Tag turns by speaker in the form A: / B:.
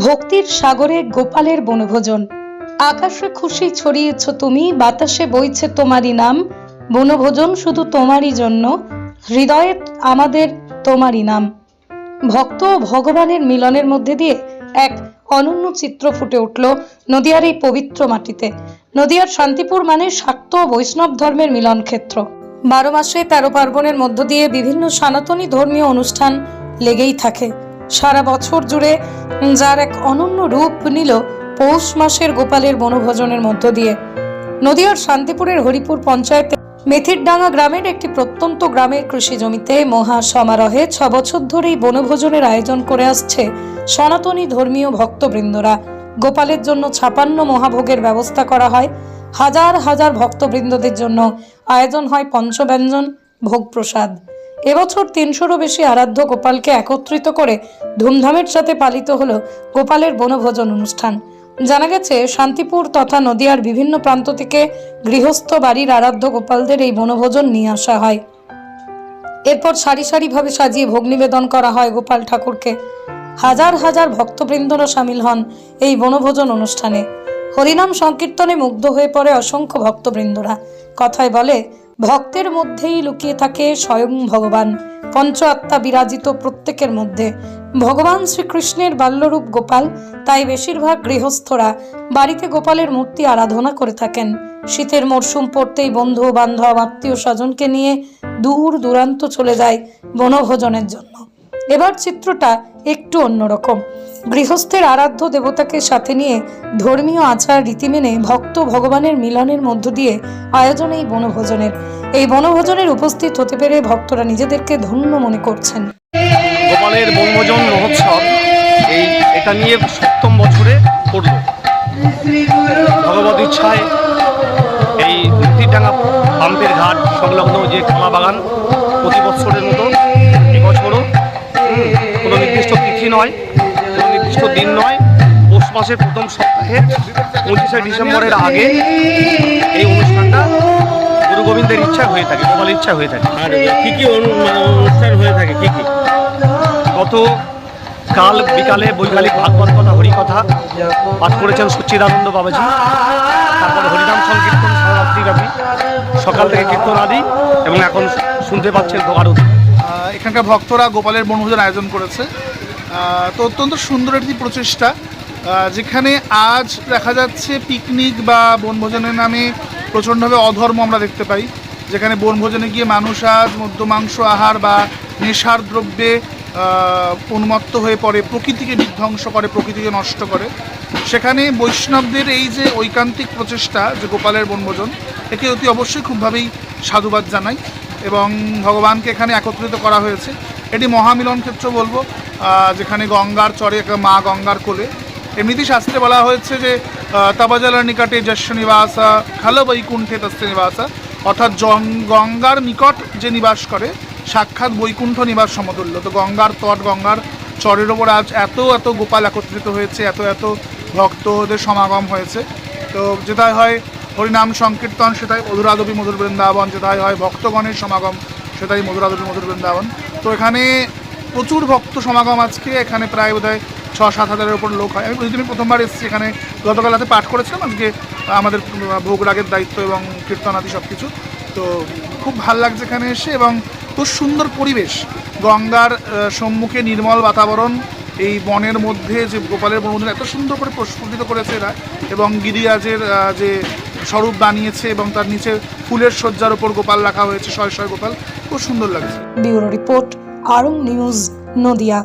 A: ভক্তির সাগরে গোপালের বনভোজন। আকাশে খুশি ছড়িয়েছ তুমি, বাতাসে বইছে তোমারই নাম। বনভোজন শুধু তোমারই জন্য, হৃদয়ে আমাদের তোমারই নাম। ভক্ত ও ভগবানের মিলনের মধ্যে দিয়ে এক অনন্য চিত্র ফুটে উঠল নদিয়ার এই পবিত্র মাটিতে। নদিয়ার শান্তিপুর মানে শাক্ত বৈষ্ণব ধর্মের মিলন ক্ষেত্র বারো মাসে তেরো পার্বণের মধ্য দিয়ে বিভিন্ন সনাতনী ধর্মীয় অনুষ্ঠান লেগেই থাকে। সারা বছর জুড়ে যার এক অনন্য রূপ নিল পৌষ মাসের গোপালের বনভোজনের মধ্য দিয়ে। নদীয়ার শান্তিপুরের হরিপুর পঞ্চায়েতে মেথিরডাঙ্গা গ্রামের একটি প্রত্যন্ত গ্রামের কৃষি জমিতে মহা সমারোহে ছ বছর ধরেই বনভোজনের আয়োজন করে আসছে সনাতনী ধর্মীয় ভক্তবৃন্দরা। গোপালের জন্য ছাপান্ন মহাভোগের ব্যবস্থা করা হয়। হাজার হাজার ভক্তবৃন্দদের জন্য আয়োজন হয় পঞ্চব্যঞ্জন ভোগ প্রসাদ এবছর তিনশোরও বেশি আরাধ্য গোপালকে একত্রিত করে ধুমধামের সাথে পালিত হল গোপালের বনভোজন অনুষ্ঠান। জানা গেছে, শান্তিপুর তথা নদিয়ার বিভিন্ন প্রান্ত থেকে গৃহস্থ বাড়ির আরাধ্য গোপালদের এই বনভোজন নিয়ে আসা হয়। এরপর সারি সারিভাবে সাজিয়ে ভোগ নিবেদন করা হয় গোপাল ঠাকুরকে। হাজার হাজার ভক্তবৃন্দরা সামিল হন এই বনভোজন অনুষ্ঠানে। হরিনাম সংকীর্তনে মুগ্ধ হয়ে পড়ে অসংখ্য ভক্তবৃন্দরা। কথায় বলে ভক্তের মধ্যেই লুকিয়ে থাকে স্বয়ং ভগবান। পঞ্চ আত্মা বিরাজিত প্রত্যেকের মধ্যে। ভগবান শ্রীকৃষ্ণের বাল্যরূপ গোপাল, তাই বেশিরভাগ গৃহস্থরা বাড়িতে গোপালের মূর্তি আরাধনা করে থাকেন। শীতের মরশুম পড়তেই বন্ধু, বান্ধব আত্মীয় স্বজনকে নিয়ে দূর দূরান্ত চলে যায় বনভোজনের জন্য। এবার চিত্রটা একটু অন্যরকম। গৃহস্থের আরাধ্য দেবতাকে সাথে নিয়ে ধর্মীয় আচার রীতি মেনে ভক্ত ভগবানের মিলনের মধ্য দিয়ে আয়োজন এই বনভোজনের। এই বনভোজনের উপস্থিত হতে পেরে ভক্তরা নিজেদেরকে ধন্য মনে করছেন।
B: গোপালের বনভোজন মহোৎসব এই এটা নিয়ে সপ্তম বছরে পড়ল। ভগবত ইচ্ছায় এই মুক্তিডাঙ্গা পাম্পের ঘাট সংলগ্ন যে কলা বাগান প্রতি বছরের মতো নয় কোনো নির্দিষ্ট দিন নয় পৌষ মাসের প্রথম সপ্তাহে পঁচিশে ডিসেম্বরের আগে এই অনুষ্ঠানটা গুরু গোবিন্দের ইচ্ছা হয়ে থাকে গোপালের ইচ্ছা হয়ে থাকে।
C: আর কি কি মানে অনুষ্ঠান হয়ে থাকে কি কি?
B: গত কাল বিকালে বৈকালিক ভাগবত কথা হরিকথা পাঠ করেছেন সচ্চিদানন্দ বাবাজি। তারপরে হরিনাম সংকীর্তন সারারাত্রিব্যাপী সকাল থেকে কীর্তন আদি এবং এখন শুনতে পাচ্ছেন আরতি
D: এখানকার ভক্তরা গোপালের বনভোজন আয়োজন করেছে। তো অত্যন্ত সুন্দর একটি প্রচেষ্টা। যেখানে আজ দেখা যাচ্ছে পিকনিক বা বনভোজনের নামে প্রচণ্ডভাবে অধর্ম আমরা দেখতে পাই। যেখানে বনভোজনে গিয়ে মানুষ আজ মদ্যমাংস আহার বা নেশার দ্রব্যে উন্মত্ত হয়ে পড়ে, প্রকৃতিকে বিধ্বংস করে, প্রকৃতিকে নষ্ট করে। সেখানে বৈষ্ণবদের এই যে ঐকান্তিক প্রচেষ্টা যে গোপালের বনভোজন, একে অতি অবশ্যই খুবভাবেই সাধুবাদ জানাই এবং ভগবানকে এখানে একত্রিত করা হয়েছে। এটি মহামিলন ক্ষেত্র বলব। যেখানে গঙ্গার চরে মা গঙ্গার কোলে। এমনিতেই শাস্ত্রে বলা হয়েছে যে তবজলার নিকটে যশ নিবাসা, খালো বৈকুণ্ঠে তস্য নিবাসা। অর্থাৎ গঙ্গার নিকট যে নিবাস করে, সাক্ষাৎ বৈকুণ্ঠ নিবাস সমতুল্য। তো গঙ্গার তট, গঙ্গার চরের ওপর আজ এত এত গোপাল একত্রিত হয়েছে, এত এত ভক্তদের সমাগম হয়েছে। তো যেটাই হয় হরিনাম সংকীর্তন সেটাই মধুরাদবী মধুর বৃন্দাবন যেটাই হয় ভক্তগণের সমাগম সেটাই মধুরাদবী মধুর বৃন্দাবন। তো এখানে প্রচুর ভক্ত সমাগম আজকে এখানে প্রায় বোধ হয় ছ সাত হাজারের উপর লোক হয়। আমি প্রতিদিন প্রথমবার এসেছি এখানে গতকাল রাতে পাঠ করেছিলাম আজকে আমাদের ভোগ রাগের দায়িত্ব এবং কীর্তন আদি সব কিছু তো খুব ভালো লাগছে এখানে এসে এবং খুব সুন্দর পরিবেশ। গঙ্গার সম্মুখে নির্মল বাতাবরণ এই বনের মধ্যে যে গোপালের বনভোজন এত সুন্দর করে প্রস্ফুটিত করেছে এরা এবং গিরিরাজের আহ, যে স্বরূপ বানিয়েছে এবং তার নিচে ফুলের শয্যার ওপর গোপাল রাখা হয়েছে শয় শয় গোপাল। খুব সুন্দর লাগছে।
A: Bureau report Arang news Nadia.